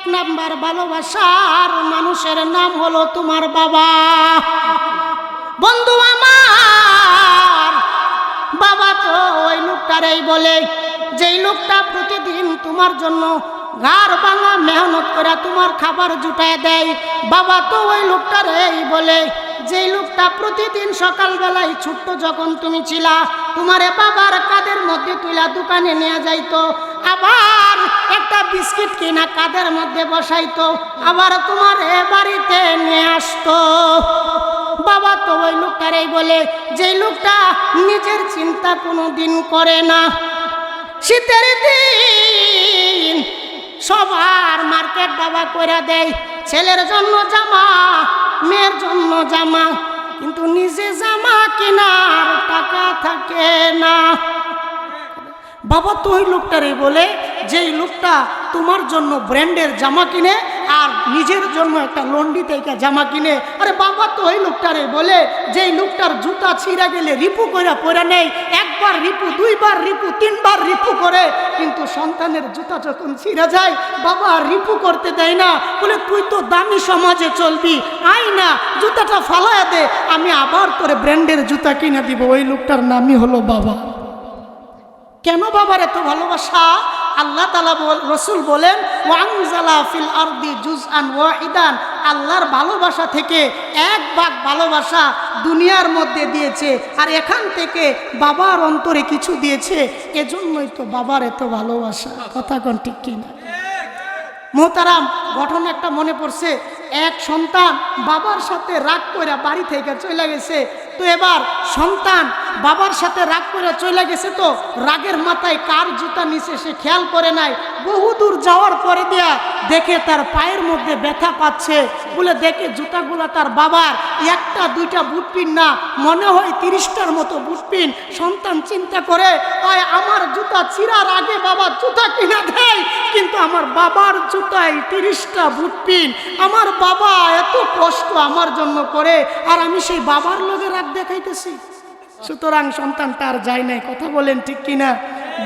এক নাম্বার ভালোবাসার মানুষের নাম হলো তোমার বাবা। বন্ধু আমার, বাবা তো ওই লোকটারেই বলে, যেই লোকটা প্রতিদিন তোমার জন্য ঘর ভাঙা মেহনত করে তোমার খাবার জুটায় দেয়, বাবা তো ওই লোকটারেই বলে, যেই লোকটা প্রতিদিন সকালবেলায় ছোট্ট যখন তুমি ছিলা, তোমারে বাবার কাদের মধ্যে তুইলা দোকানে নিয়ে যাইতো আবার একটা বিস্কিট কিনা কাদের মধ্যে বসাইতো? আবার তোমার এ বাড়িতে নিয়ে আসতো। বাবা তো ওই লোকটারই বলে, যে লোকটা নিজের চিন্তা কোনো দিন করে না। শীতের দিন সবার মার্কেট বাবা করে দেয়, ছেলের জন্য জামা, মেয়ের জন্য জামা। কিন্তু নিজে জামা কেনার টাকা থাকে না। বাবা তো ওই লোকটারই বলে যেই লোকটা তোমার জন্য ব্র্যান্ডের জামা কিনে আর নিজের জন্য একটা লন্ডি থেকে জামা কিনে। আরে বাবা তো ওই লোকটারে বলে যেই লোকটার জুতা ছিঁড়া গেলে রিপু করে পরে নেই। একবার রিপু, দুইবার রিপু, তিনবার রিপু করে। কিন্তু সন্তানের জুতা যখন ছিঁড়া যায়, বাবা আর রিপু করতে দেয় না। বলে, তুই তো দামি সমাজে চলবি। আই না, জুতাটা ফালায় দে। আমি আবার তোরে ব্র্যান্ডের জুতা কিনে দিব। ওই লোকটার নামই হলো বাবা। কেন বাবার এত ভালোবাসা? আল্লাহ তালা রসুল বলেন ওয়াংজালা ফিল আরদি জুজ আন ওয়াহিদান। আল্লাহর ভালোবাসা থেকে এক ভাগ ভালোবাসা দুনিয়ার মধ্যে দিয়েছে আর এখান থেকে বাবার অন্তরে কিছু দিয়েছে। এজন্যই তো বাবার এত ভালোবাসা। কথা কোন ঠিক কিনা? মোহতারাম, ঘটনা একটা মনে পড়ছে। এক সন্তান বাবার সাথে রাগ করে বাড়ি থেকে চলে গেছে। তো এবার সন্তান বাবার সাথে রাগ করে চলে গেছে তো। রাগের মাথায় কার জুতা নিচে সে খেয়াল করে নাই। বহুদূর যাওয়ার পরে দিয়া দেখে তার পায়ের মধ্যে ব্যথা পাচ্ছে। বলে দেখে জুতাগুলা তার বাবার। একটা, দুইটা বুটপিন না, মনে হয় তিরিশটার মতো বুটপিন সন্তান চিন্তা করে, আয়, আমার জুতা চিরার আগে বাবা জুতা কিনা দেয়। কিন্তু আমার বাবার জুতায় তিরিশটা বুটপিন আমার বাবা এত কষ্ট আমার জন্য করে, আর আমি সেই বাবার লোকে রাগ দেখাইতেছি। সুতরাং সন্তানটা আর যায় নাই, কথা বলেন ঠিক কিনা?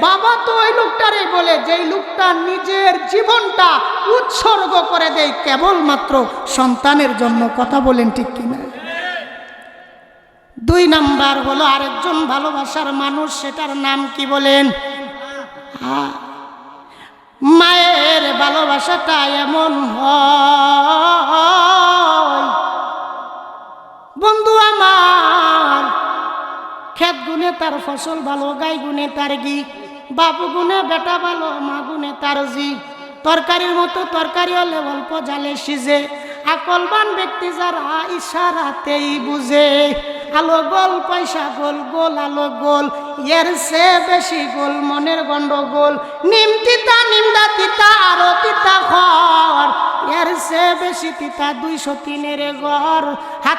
বাবা তো ওই লোকটারে বলে, যেই লোকটা নিজের জীবনটা উৎসর্গ করে দেয় কেবলমাত্র সন্তানের জন্য, কথা বলেন ঠিক কিনা? দুই নাম্বার হলো আরেকজন ভালোবাসার মানুষ, সেটার নাম কি বলেন? মায়ের ভালোবাসাটা এমন বন্ধু আমার ক্ষেত গুনে তার ফসল ভালো, গাই গুনে তার গি বাবু গুনে বেটা ভালো, মা গুনে তার জি। তরকারির মতো তরকারি হলে অল্প জালে সিজে আকলবান ব্যক্তি যারা ইশারাতেই বুঝে। আলো গোল, পয়সা গোল গোল, আলো গোল, এর সে বেশি গোল মনের গন্ডগোল। নিম তিতা নিমদা তিতা, আরও তিতা খর এর সে বেশি তিতা দুইশো তিনের গড় হাত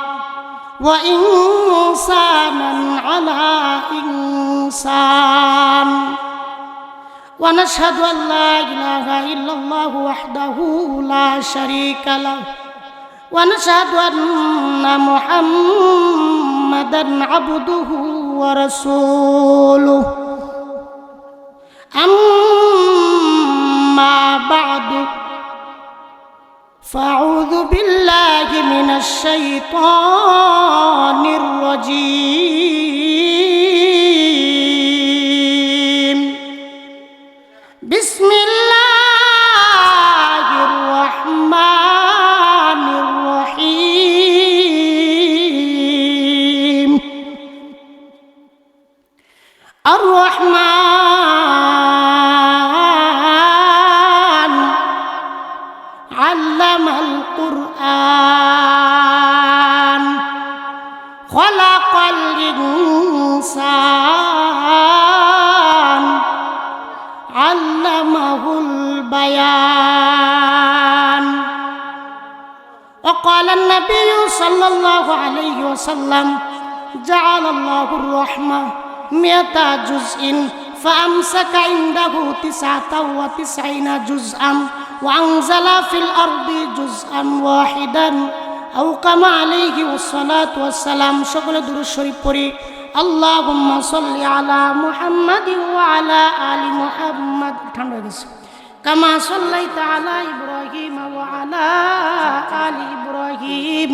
وإنسانا على إنسان. ونشهد أن لا إله إلا الله وحده لا شريك له. ونشهد أن محمدا عبده ورسوله. أما بعد من الشيطان الرجيم علمه البيان. وقال قال النبي صلى الله عليه وسلم جعل الله الرحمة مئة جزء فأمسك عنده تسعة وتسعين جزءا وأنزل في الأرض جزءا واحدا. আউকামা আলাইহি ওসলাত ওয়াসালাম সকলে দুরু শরীফ পড়ি। আল্লাহুম্মা সাল্লি আলা মুহাম্মাদ ওয়া আলা আলি মুহাম্মাদ। ঠান্ডা হয়ে গেছে। কামা সাল্লাইতা আলা ইব্রাহিম ওয়া আলা আলি ইব্রাহিম।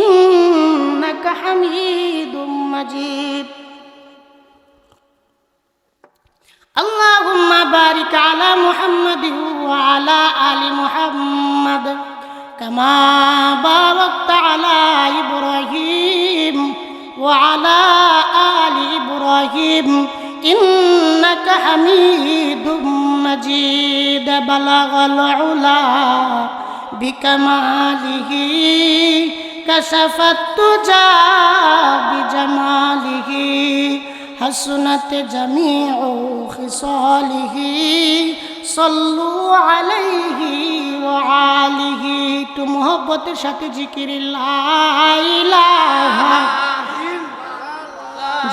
ইন্নাকা হামিদুম মাজিদ। আল্লাহুম্মা বারিক আলা মুহাম্মাদ ওয়া আলা আলি মুহাম্মাদ। كما باركت على إبراهيم وعلى آل إبراهيم إنك حميد مجيد. بلغ العلا بكماله كشف التجى بجماله حسنت جميع خصاله. صلوا عليه আলিহি একটু মোহব্বতের সাথে জিকির লাইলাহা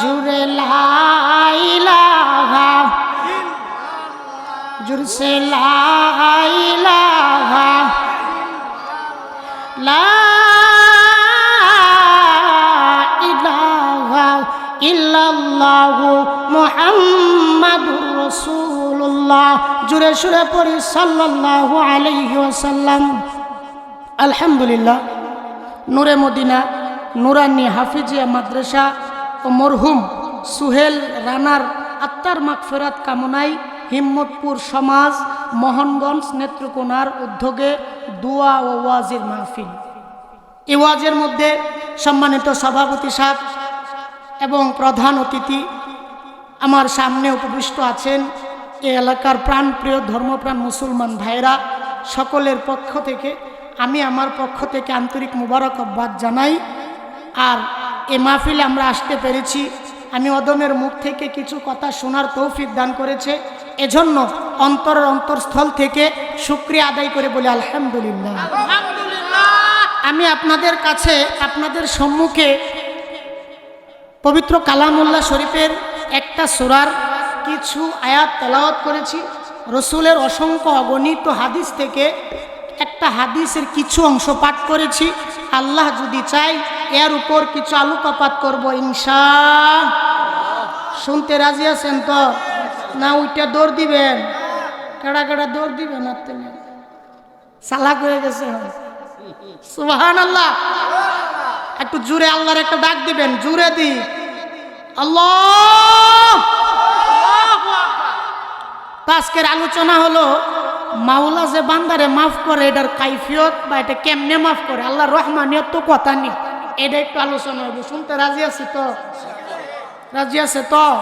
জুড়ে লাইলাহা জুড়ছে লাইলাহা লা রাসূলুল্লাহ জুড়ে সুরে পড়ি, সাল্লাল্লাহু আলাইহি ওয়াসাল্লাম। আলহামদুলিল্লাহ, নূরে মদিনা, নুরানি হাফিজিয়া মাদ্রাসা ও মরহুম সুহেল রানার আত্মার মাগফেরাত কামনায় হিম্মতপুর সমাজ মোহনগঞ্জ নেত্রকোনার উদ্যোগে দোয়া ও ওয়াজির মাহফিল। এই ওয়াজের মধ্যে সম্মানিত সভাপতি সাহেব এবং প্রধান অতিথি আমার সামনে উপবিষ্ট আছেন এই এলাকার প্রাণপ্রিয় ধর্মপ্রাণ মুসলমান ভাইরা সকলের পক্ষ থেকে আমি আমার পক্ষ থেকে আন্তরিক মুবারকবাদ জানাই। আর এ মাহফিলে আমরা আসতে পেরেছি। আমি অদমের মুখ থেকে কিছু কথা শোনার তৌফিক দান করেছে। এজন্য অন্তর অন্তরস্থল থেকে শুক্রিয়া আদায় করে বলি আলহামদুলিল্লাহ। আমি আপনাদের কাছে আপনাদের সম্মুখে পবিত্র কালামুল্লাহ শরীফের একটা সুরার কিছু আয়াত তেলাওয়াত করেছি। রসুলের অসংখ্য অগণিত হাদিস থেকে একটা হাদিসের কিছু অংশ পাঠ করেছি। আল্লাহ যদি চাই এর উপর কিছু আলোকপাত করব ইনশা। শুনতে রাজি আছেন তো? না, ওইটা দৌড় দিবেন। কেডা কেডা দৌড় দিবেন আপনি সালাক হয়ে গেছে। সুবাহান আল্লাহ একটু জুড়ে আল্লাহর একটা ডাক দিবেন জুড়ে দি। আল্লাহ! আজকের আলোচনা হলো, মাওলা যে বান্দারে মাফ করে, এটার কাইফিয়ত বা এটা কেমনে মাফ করে? আল্লাহ রহমানিয়ত তো কথা নেই। এটা একটু আলোচনা হবে শুনতে রাজি আছে তো? রাজি আছে তো?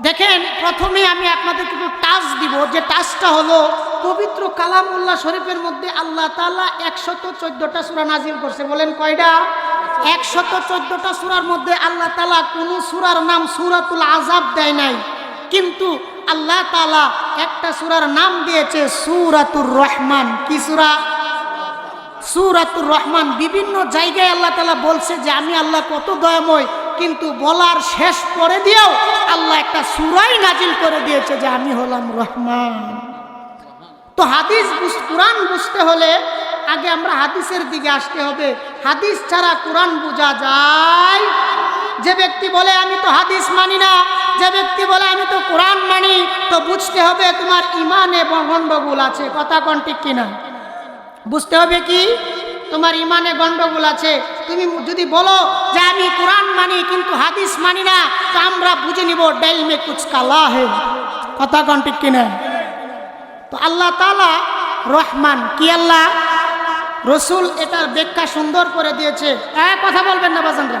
দেখেন, প্রথমে আমি আপনাদের একটু টাচ দিব। যে টাচটা হলো, পবিত্র কালাম কালামুল্লাহ শরীফের মধ্যে আল্লাহ তালা একশত চোদ্দটা সুরা নাজিল করছে। বলেন কয়টা? একশত চোদ্দটা সুরার মধ্যে আল্লাহ তালা কোন সুরার নাম সুরাতুল আজাব দেয় নাই। কিন্তু আল্লাহ তালা একটা সুরার নাম দিয়েছে সুরাতুর রহমান। কি সুরা? সুরাতুর রহমান। বিভিন্ন জায়গায় আল্লাহ তালা বলছে যে আমি আল্লাহ কত দয়াময়, কিন্তু বলার শেষ করে দিয়েও আল্লাহ একটা সুরাই নাজিল করে দিয়েছে যে আমি হলাম রহমান। তো হাদিস কোরআন বুঝতে হলে আগে আমরা হাদিসের দিকে আসতে হবে। হাদিস ছাড়া কোরআন বোঝা যায় যে ব্যক্তি বলে, আমি তো হাদিস মানি না, যে ব্যক্তি বলে, আমি তো কোরআন মানি, তো বুঝতে হবে তোমার ইমানে গণ্ডগোল আছে। কথা কন ঠিক কিনা? বুঝতে হবে কি? তোমার ইমানে গন্ডগোল আছে। তুমি যদি বলো যে, আমি কোরআন মানি কিন্তু হাদিস মানি না, তো আমরা বুঝে নিব ডাইল মে কুচ হে কথা কন ঠিক কিনা? তো আল্লাহ তালা রহমান, কি আল্লাহ? রসুল এটার ব্যাখ্যা সুন্দর করে দিয়েছে। হ্যাঁ কথা বলবেন না বাজানরা।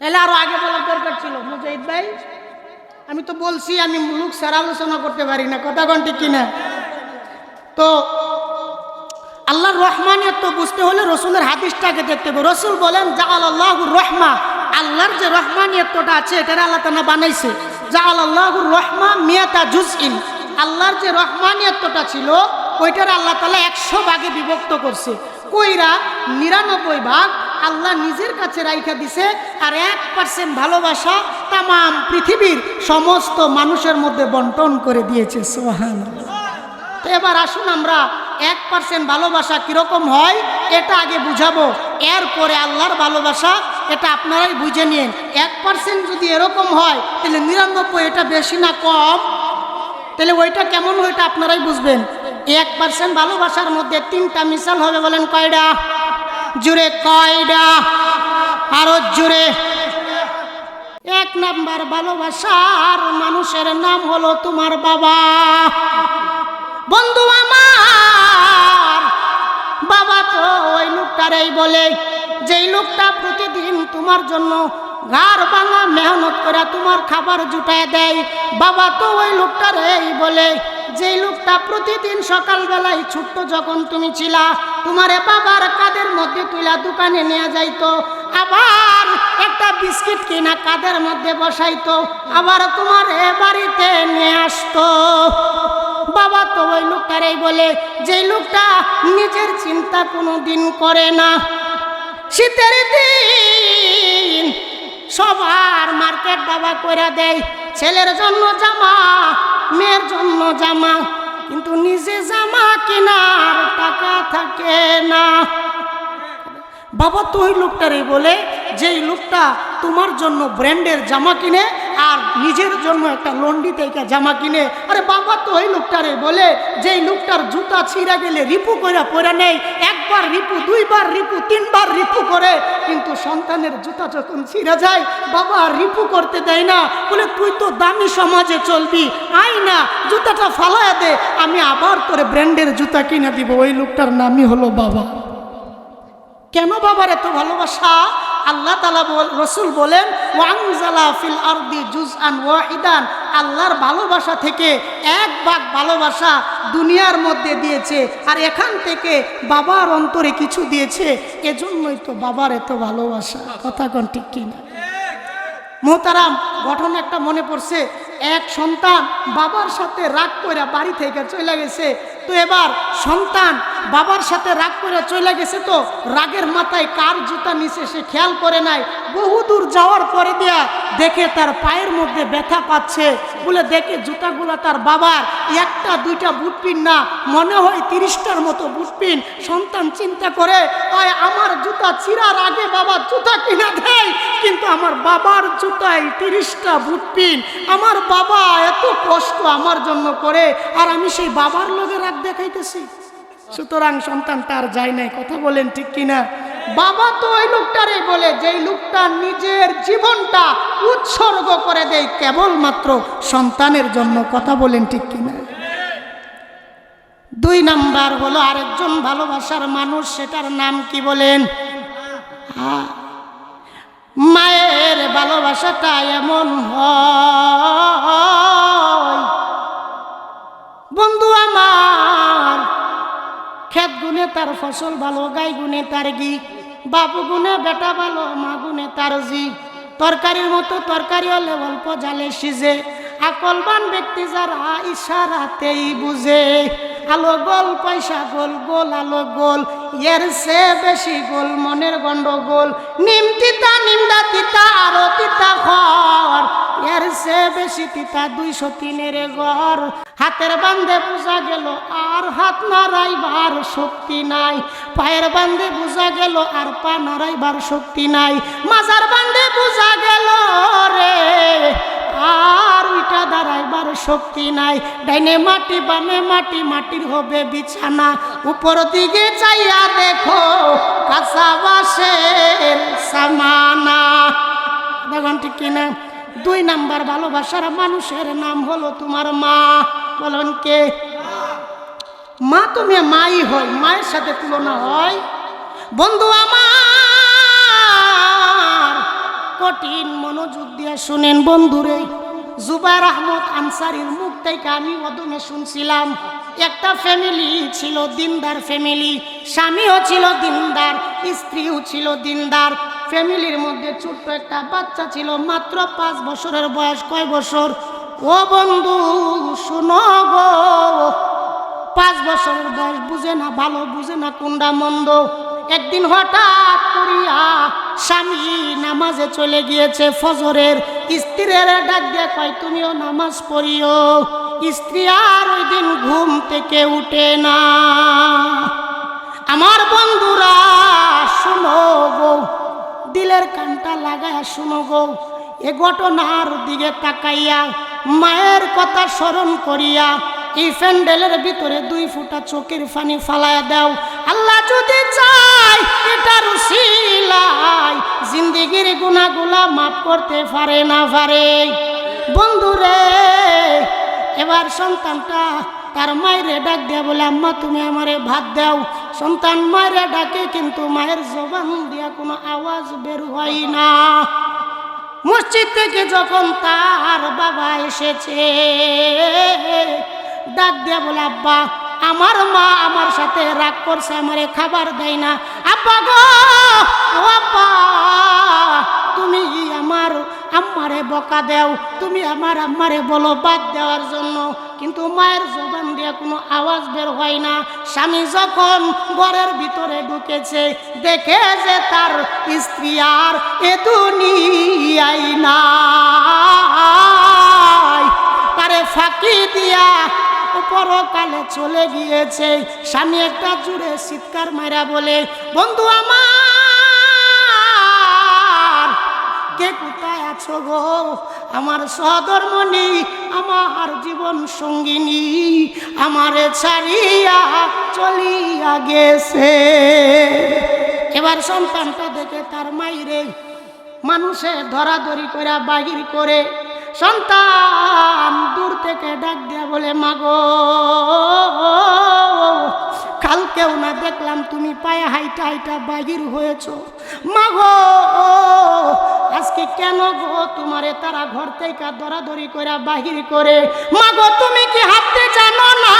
তাহলে আরও আগে বলার দরকার ছিল। মুজাহিদ ভাই, আমি তো বলছি, আমি মুলুক স্যার আলোচনা করতে পারি না। কথা কোন কিনা? তো, আল্লাহর রহমানিয়ত তো বুঝতে হলে রসুলের হাদিসটাকে দেখতে হবে। রসুল বলেন যা আল্লাহুর রহমা। আল্লাহর যে রহমানিয়তটা আছে এটা আল্লাহ তালা বানাইছে। যা আল্লাহুর রহমা মিয়াতা জুজইন। আল্লাহর যে রহমানিয়তটা ছিল, ওইটার আল্লাহ তালা একশো ভাগে বিভক্ত করছে। কইরা নিরানব্বই ভাগ আল্লাহ নিজের কাছে রাইখা দিছে, আর এক পার্সেন্ট ভালোবাসা তাম পৃথিবীর সমস্ত মানুষের মধ্যে বন্টন করে দিয়েছে সোহান তো এবার আসুন আমরা এক পার্সেন্ট ভালোবাসা কীরকম হয়, এটা আগে বুঝাবো। এরপরে আল্লাহর ভালোবাসা, এটা আপনারাই বুঝে নিন। এক পার্সেন্ট যদি এরকম হয়, তাহলে নিরানব্বই, এটা বেশি না কম? তাহলে ওইটা কেমন ওইটা আপনারাই বুঝবেন। এক পার্সেন্ট ভালোবাসার মধ্যে তিনটা মিসাল হবে বলেন কয়টা? জুড়ে কয়টা আরও জুড়ে। এক নাম্বার ভালোবাসার মানুষের নাম হলো তোমার বাবা। বন্ধু আমার, বাবা তো ওই লোকটারেই বলে, যেই লোকটা প্রতিদিন তোমার জন্য ঘর ভাঙা মেহনত করে তোমার খাবার জুটায় দেয়, বাবা তো ওই লোকটারেই বলে। যেই লোকটা প্রতিদিন সকালবেলায় ছোট্ট যখন তুমি ছিলা, তোমারে বাবার কাদের মধ্যে তুইলা দোকানে নিয়ে যাইতো? আবার একটা বিস্কিট কিনা কাদের মধ্যে বসাইতো? আবার তোমার এ বাড়িতে নিয়ে আসতো। বাবা তো ওই লোকটারই বলে যে লোকটা নিজের চিন্তা কোনো দিন করে না। শীতের দিন সবার মার্কেট বাবা করে দেয়, ছেলের জন্য জামা, মেয়ের জন্য জামা, কিন্তু নিজে জামা কেনার টাকা থাকে না। বাবা, তো ওই লোকটারই বলে, যেই লোকটা তোমার জন্য ব্র্যান্ডের জামা কিনে আর নিজের জন্য একটা লন্ডি থেকে জামা কিনে, আরে বাবা, তো ওই লোকটারে বলে, যেই লোকটার জুতা ছিঁড়া গেলে রিপু করে পরে নেই একবার রিপু, দুইবার রিপু, তিনবার রিপু করে, কিন্তু সন্তানের জুতা যখন ছিঁড়া যায়, বাবা আর রিপু করতে দেয় না। বলে, তুই তো দামি সমাজে চলবি আই না, জুতাটা ফালায় দে, আমি আবার তোরে ব্র্যান্ডের জুতা কিনে দিব, ওই লোকটার নামই হলো বাবা। কেন বাবার এত ভালোবাসা? আল্লাহ তালা রসুল বলেন ওয়াংজালা ফিল আরদি জুজ আন ওয়াহিদান আল্লাহর ভালোবাসা থেকে এক ভাগ ভালোবাসা দুনিয়ার মধ্যে দিয়েছে আর এখান থেকে বাবার অন্তরে কিছু দিয়েছে, এজন্যই তো বাবার এত ভালোবাসা। কথা কোন ঠিক কিনা? মোহতারাম, ঘটনা একটা মনে পড়ছে। এক সন্তান বাবার সাথে রাগ করে বাড়ি থেকে চলে গেছে। তো এবার সন্তান বাবার সাথে রাগ করে চলে গেছে তো রাগের মাথায় কার জুতা নিচে সে খেয়াল করে নাই। বহুদূর যাওয়ার পরে দিয়া দেখে তার পায়ের মধ্যে ব্যথা পাচ্ছে। বলে দেখে জুতাগুলো তার বাবার। একটা, দুইটা বুটপিন না, মনে হয় তিরিশটার মতো বুটপিন সন্তান চিন্তা করে, আয়, আমার জুতা চিরার আগে বাবা জুতা কিনা দেয়। কিন্তু আমার বাবার জুতায় তিরিশটা বুটপিন আমার বাবা এত কষ্ট আমার জন্য করে, আর আমি সেই বাবার লোকের রাগ দেখাইতেছি। সুতরাং সন্তান তার যায় নাই। কথা বলেন ঠিক কিনা? বাবা তো ওই লোকটারে বলে, যেই লোকটা নিজের জীবনটা উৎসর্গ করে দেয়, কেবলমাত্র সন্তানের জন্য, কথা বলেন ঠিক কিনা? দুই নাম্বার হলো আরেকজন ভালোবাসার মানুষ, সেটার নাম কি বলেন? হ্যাঁ। মায়ের ভালোবাসাটা এমন হয়, বন্ধু আমার ক্ষেত গুনে তার ফসল ভালো, গাই গুনে তার গি বাবু গুনে, বেটা ভালো মা গুনে, তার জি। তরকারির মতো তরকারিও লেবল পজালে জালে সিজে। আকলবান ব্যক্তি যারা ইশারাতেই বুঝে, আলো গোল, পয়সা গোল গোল, আলো গোল, এর সে বেশি গোল মনের গন্ডগোল। নিম তিতা নিমদা তিতা, আরও তিতা খর এর সে বেশি তিতা দুইশো তিনের ঘর। হাতের বান্ধে বোঝা গেল আর হাত নাড়াইবার শক্তি নাই। পায়ের বান্ধে বোঝা গেল আর পা নাড়াইবার শক্তি নাই। মাজার বান্ধে বোঝা গেল রে আর ওইটা দাঁড়াইবার শক্তি নাই। ডাইনে মাটি, বামে মাটি, মাটির হবে বিছানা। উপর দিকে চাইয়া দেখো, কাঁচা বাসের সামানা। দেখুন ঠিক কিনা? দুই নাম্বার ভালোবাসার মানুষের নাম হলো তোমার মা। বলেন কে? মা, তুমি মাই হয়, মায়ের সাথে তুলনা হয়। বন্ধু আমার কঠিন মনোযোগ দিয়ে শুনেন বন্ধুরে, জুবাইর আহমদ আনসারির মুখ থেকে আমি অদমে শুনছিলাম। একটা ফ্যামিলি ছিল দিনদার ফ্যামিলি স্বামীও ছিল দিনদার, স্ত্রীও ছিল দিনদার। ফ্যামিলির মধ্যে ছোট্ট একটা বাচ্চা ছিল, মাত্র পাঁচ বছরের বয়স, কয় বছর? ও বন্ধু, শুনো গো, পাঁচ বছরের বয়স বুঝে না, ভালো বুঝে না, কোনটা মন্দ? একদিন হঠাৎ করিয়া স্বামী নামাজে চলে গিয়েছে ফজরের। স্ত্রীর ডাক দিয়ে কয়, তুমিও নামাজ পড়িও। স্ত্রী আর ওই দিন ঘুম থেকে উঠে না। আমার বন্ধুরা, শুনো গো, দিলের কানটা লাগায় শুনো গো। এ ঘটনার দিকে তাকাইয়া মায়ের কথা স্মরণ করিয়া এই প্যান্ডেলের ভিতরে দুই ফুটা চোখের ফানি ফালায়া দাও। আল্লাহ যদি চায়, এটার উসিলাই জিন্দিগির গুণাগুলা মাফ করতে পারে না পারে। বন্ধুরে এবার সন্তানটা তার মায়ের ডাক দেয়া বলে, আম্মা, তুমি আমারে ভাত দাও। সন্তান মায়ের ডাকে, কিন্তু মায়ের জবান দিয়া কোনো আওয়াজ বের হয় না। মসজিদ থেকে যখন তার বাবা এসেছে ডাক দিয়া বলে, আব্বা, আমার মা আমার সাথে রাগ করছে, আমারে খাবার দেয় না। আব্বা গো, ও আব্বা, তুমি আমার আম্মারে বকা দেও, তুমি আমার আম্মারে বলো বাদ দেওয়ার জন্য। কিন্তু মায়ের জবান দিয়ে কোনো আওয়াজ বের হয় না। স্বামী যখন ঘরের ভিতরে ঢুকেছে, দেখে যে তার স্ত্রী আর এ দুনিয়াই নাই। তারে ফাঁকি দিয়া পরকালে চলে গিয়েছে। স্বামী একটা জুড়ে চিৎকার মারা বলে, বন্ধু আমার, কে কোথায় আছো গো? আমার সদর্মণি আমার জীবন সঙ্গিনী, আমারে ছাড়িয়া চলিয়া গেছে। এবার সন্তানটা দেখে তার মাইরে মানুষে ধরাধরি করে বাহির করে সন্তান দূর থেকে ডাক দিয়া বলে, মাগো, কালকেও না দেখলাম তুমি পায়ে হাইটা হাইটা বাহির হয়েছ। মাগো, আজকে কেন গো তোমারে তারা ঘর থেকে দরাদরি করে বাহির করে? মাগো, তুমি কি হাঁটতে জানো না?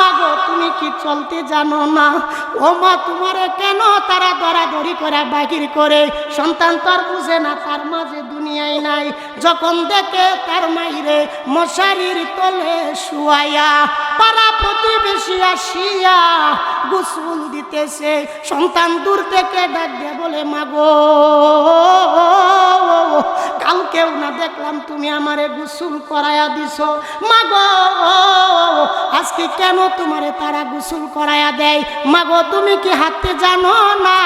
মাগো, তুমি কি চলতে জানো না? ও মা তোমারে কেন তারা দরাদরি করে বাহির করে? সন্তান তার বুঝে না, তার মাঝে দুনিয়ায় নাই। যখন দেখে তার মাইরে মশারির তলে শুয়াইয়া, পাড়া প্রতিবেশী আসিয়া গুসুল দিতেছে। সন্তান দূর থেকে ডাক দিয়ে বলে মাগো কালকেও না দেখলাম তুমি আমারে গুসুল করায়া দিছ। মাগো আজকে কেন তোমারে তারা গুসুল করায়া দেয়? মাগো তুমি কি হাঁটতে জানো না?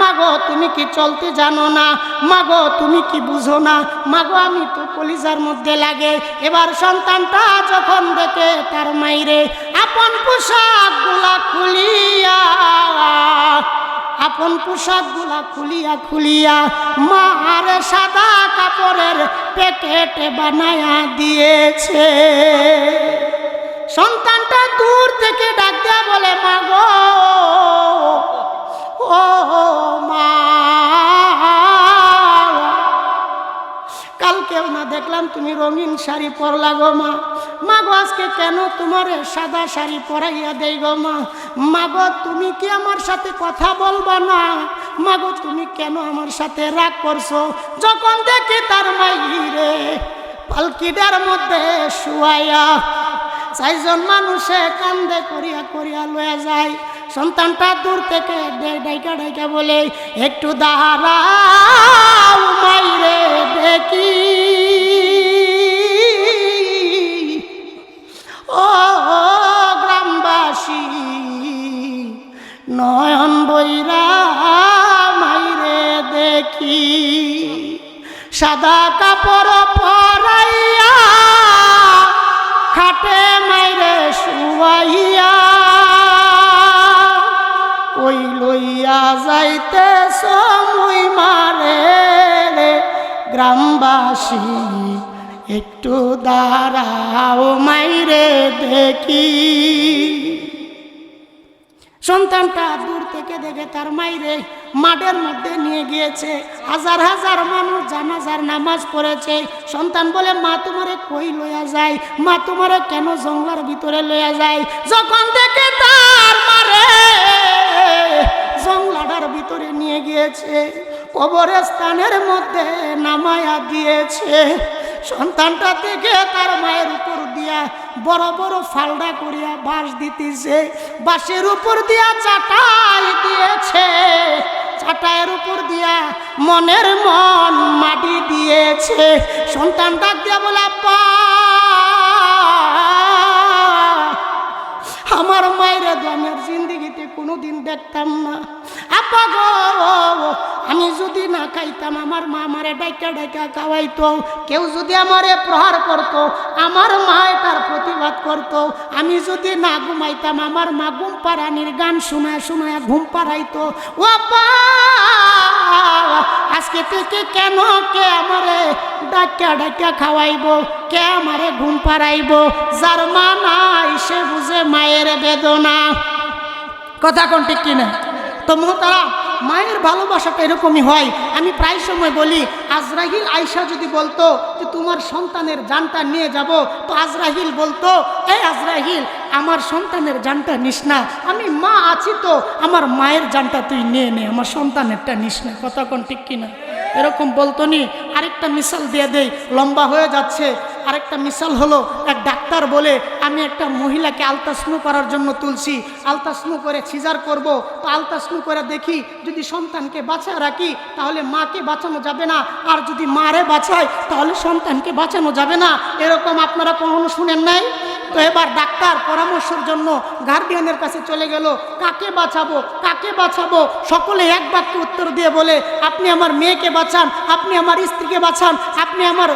মাগো, তুমি কি চলতে জানো না? মাগো, তুমি কি বুঝো না? মাগো, আমি তো কলিজার মধ্যে লাগে। এবার সন্তানটা যখন দেখে তার মাইরে, আপন পোশাকগুলা খুলিয়া, আপন পোশাকগুলা খুলিয়া খুলিয়া মার সাদা কাপড়ের প্যাকেট বানায়া দিয়েছে। সন্তানটা দূর থেকে ডাক দেয়া বলে মাগো ও মা। কালকেও না দেখলাম তুমি রঙিন শাড়ি পরলা গো মা। মা গো, আজকে কেন তোমার সাদা শাড়ি পরাইয়া দেই গো মা? মা গো, তুমি কি আমার সাথে কথা বলবা না? মা গো, তুমি কেন আমার সাথে রাগ করছ? যখন দেখি তার মাইরে পালকিটার মধ্যে শুয়াইয়া চারজন মানুষে কান্দে করিয়া করিয়া লয়ে যায়। সন্তানটা দূর থেকে ডাইকা ডাইকা বলে, একটু দাঁড়াও মাইরে, দেখি। ও গ্রামবাসী, নয়ন বৈরা মাইরে দেখি। সাদা কাপড় পরাইয়া খাটে মাইরে শুয়াইয়া ওই লইয়া যাইতে সময় মারে গ্রামবাসী একটু দাঁড়াও মাইরে দেখি। সন্তানটা দূর থেকে দেখে তার মাইরে মাঠের মধ্যে নিয়ে গিয়েছে। হাজার হাজার মানুষ জানাজার নামাজ পড়েছে। সন্তান বলে, মা, তোমারে কই লইয়া যায়? মা, তোমারে কেন জঙ্গলার ভিতরে লইয়া যায়? যখন দেখে তার মারে জঙ্গলাটার ভিতরে নিয়ে গিয়েছে। কবরস্থানের মধ্যে নামায়া দিয়েছে। সন্তানটা থেকে তার মায়ের উপর দিয়া বড় বড় ফালডা করিয়া বাঁশ দিতেছে। বাঁশের উপর দিয়া চাটাই দিয়েছে। চাটায়ের উপর দিয়া মনের মন মাটি দিয়েছে। সন্তান ডাক দিয়া বলে, আব্বা, আমার মায়ের আমার জিন্দিগিতে কোনোদিন দেখতাম না। আপা গো, আমি যদি না খাইতাম, আমার মা আমারে ডাইকা ডাইকা খাওয়াইতো। কেউ যদি আমারে প্রহার করত, আমার মা এটার প্রতিবাদ করত। আমি যদি না ঘুমাইতাম, আমার মা ঘুম পাড়ানির গান শোনায় শোনায় ঘুম পাড়াইতো। ও আজকে থেকে কেন কে আমারে ডাক্কা ডাক্কা খাওয়াইবো? কে আমারে ঘুম পাড়াইবো? যার মা নাই, সে বুঝে মায়ের বেদনা। কথা কোন ঠিক কিনা? তো মোহতারা, মায়ের ভালোবাসাটা এরকমই হয়। আমি প্রায় সময় বলি আজরাহিল আয়সা যদি বলতো যে তোমার সন্তানের জানটা নিয়ে যাব, তো আজরাহিল বলতো এই আজরাহিল আমার সন্তানের জানটা নিস না। আমি মা আছি তো, আমার মায়ের জানটা তুই নিয়ে নে, আমার সন্তানেরটা নিস না। কথা কোন ঠিক কিনা? এরকম বলতো নি। আরেকটা মিসাল দিয়ে দেই, লম্বা হয়ে যাচ্ছে। আরেকটা মিসাল হলো এক ডাক্তার বলে, আমি একটা মহিলাকে আলতাস্নু করার জন্য তুলছি। আলতাস্নু করে সিজার করব। তো আলতাস্নু করে দেখি যদি সন্তানকে বাঁচা রাখি, তাহলে মাকে বাঁচানো যাবে না। আর যদি মারে বাঁচায়, তাহলে সন্তানকে বাঁচানো যাবে না। এরকম আপনারা কখনো শুনেন নাই? তো এবার ডাক্তার পরামর্শের জন্য গার্ডিয়ানের কাছে চলে গেল। কাকে বাঁচাবো? কাকে বাঁচাবো? সকলে এক বাক্যে উত্তর দিয়ে বলে, আপনি আমার মেয়েকে বাঁচান, আপনি আমার স্ত্রীকে বাঁচান, আপনি আমার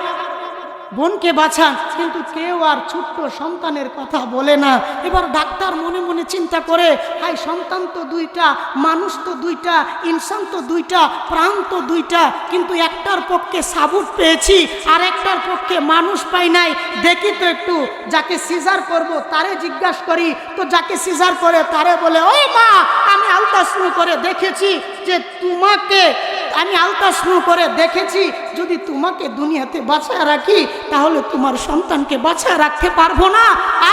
বোনকে বাঁচান, কিন্তু কেউ আর ছোট্ট সন্তানের কথা বলে না। এবার ডাক্তার মনে মনে চিন্তা করে হাই সন্তান তো দুইটা, মানুষ তো দুইটা, ইনসান তো দুইটা, প্রাণ তো দুইটা, কিন্তু একটার পক্ষে সাবুট পেয়েছি, আর একটার পক্ষে মানুষ পাই নাই। দেখি তো একটু, যাকে সিজার করব তারে জিজ্ঞাসা করি। তো যাকে সিজার করে তারে বলে ওই মা, আমি আলতাসনু করে দেখেছি যে তোমাকে আমি আলতাসনু করে দেখেছি, যদি তোমাকে দুনিয়াতে বাঁচায় রাখি, তাহলে তোমার সন্তানকে বাঁচায় রাখতে পারব না।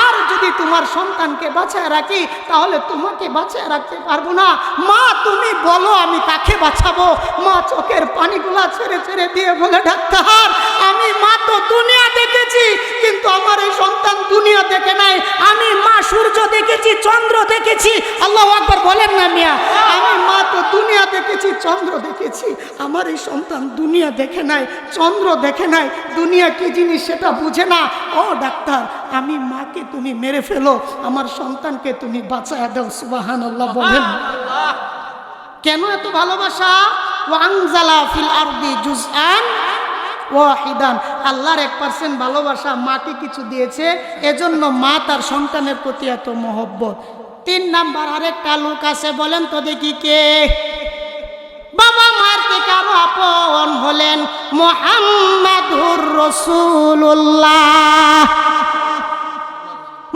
আর যদি তোমার সন্তানকে বাঁচায় রাখি, তাহলে তোমাকে বাঁচায় রাখতে পারব না। মা, তুমি বলো, আমি কাকে বাঁচাবো? মা, চোখের পানিগুলা ছেড়ে ছেড়ে দিয়ে বলে, ডাক্তার, আমি মা তো দুনিয়া দেখেছি, কিন্তু আমার এই সন্তান দুনিয়া দেখে নাই। আমি মা সূর্য দেখেছি, চন্দ্র দেখেছি। আল্লাহ আকবর বলেন না মিয়া। আমি মা তো দুনিয়া দেখেছি, চন্দ্র দেখেছি। আমার এই সন্তান দুনিয়া দেখে নাই, চন্দ্র দেখে নাই, দুনিয়া কি জিনিস সেটা বুঝে না। ও ডাক্তার, আমি মাকে তুমি মেরে ফেলো, আমার সন্তানকে তুমি বাঁচায় দাও সুবাহান আল্লাহ বলেন। কেন এত ভালোবাসা? ওয়াংজালা ফিল আরদি জুজআন ওয়াহিদান। আল্লাহর এক পার্সেন্ট ভালোবাসা মাকে কিছু দিয়েছে, এজন্য মা তার সন্তানের প্রতি এত মহব্বত। তিন নাম্বার আরেকটা লোক আছে, বলেন তো দেখি কে? বাবা মায়ের থেকে আরও আপন হলেন মোহাম্মদুর রসুল্লাহ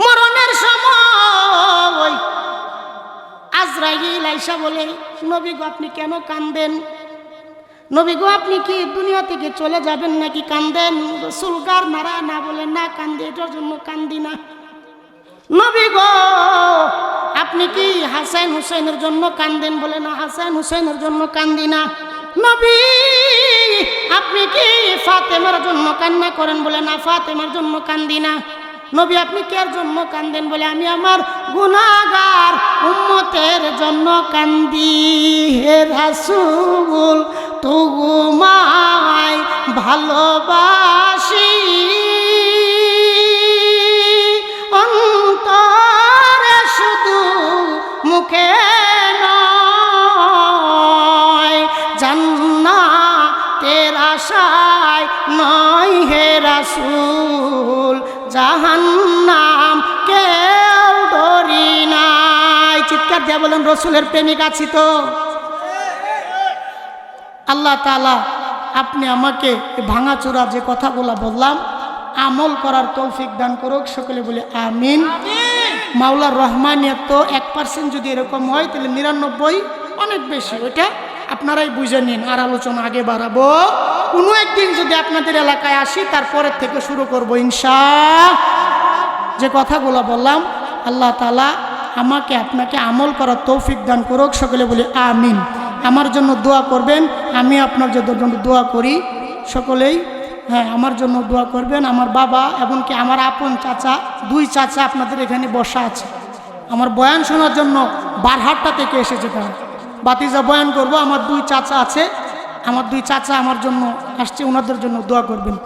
মরণের সময় আজরাইল আইসা বলে, নবী গো, আপনি কেন কান্দেন নবী গো, আপনি কি দুনিয়া থেকে চলে যাবেন নাকি কান্দেন সুলগার মারা না বলে, না কান্দে এটার জন্য কান্দি না। নবী গো, আপনি কি হাসান হুসেনের জন্য কান্দেন বলে না? হাসান হুসেনের জন্য কান্দি না। নবী, আপনি কি ফাতেমার জন্য কান্না করেন বলে না? ফাতেমার জন্য কান্দি না। নবী, আপনি কার জন্য কান্দেন বলে? আমি আমার গুণাগার উম্মতের জন্য কান্দি। হে রাসূল তুমায় ভালোবাসি। জাহান্নাম কেউ ডরি নাই। চিৎকার দিয়া বলেন রসুলের প্রেমিক আছি তো। আল্লাহ তালা আপনি আমাকে ভাঙাচোরা যে কথাগুলো বললাম আমল করার তৌফিক দান করুক সকলে বলে আমিন। মাওলার রহমানিয়ত তো এক পার্সেন্ট যদি এরকম হয় তাহলে নিরানব্বই অনেক বেশি। ওইটা আপনারাই বুঝে নিন আর আলোচনা আগে বাড়াবো। কোনো একদিন যদি আপনাদের এলাকায় আসি, তারপরের থেকে শুরু করব ইনশা যে কথাগুলো বললাম, আল্লাহ তালা আমাকে, আপনাকে আমল করার তৌফিক দান করুক। সকলে বলি আমিন। আমার জন্য দোয়া করবেন, আমি আপনার জন্য দোয়া করি। সকলেই হ্যাঁ আমার জন্য দোয়া করবেন। আমার বাবা এমনকি আমার আপন চাচা, দুই চাচা আপনাদের এখানে বসা আছে। আমার বয়ান শোনার জন্য বারহাট্টা থেকে এসেছে তারা। বাতিজা বয়ান করব, আমার দুই চাচা আছে। আমার দুই চাচা আমার জন্য আসছে ওনাদের জন্য দোয়া করবেন।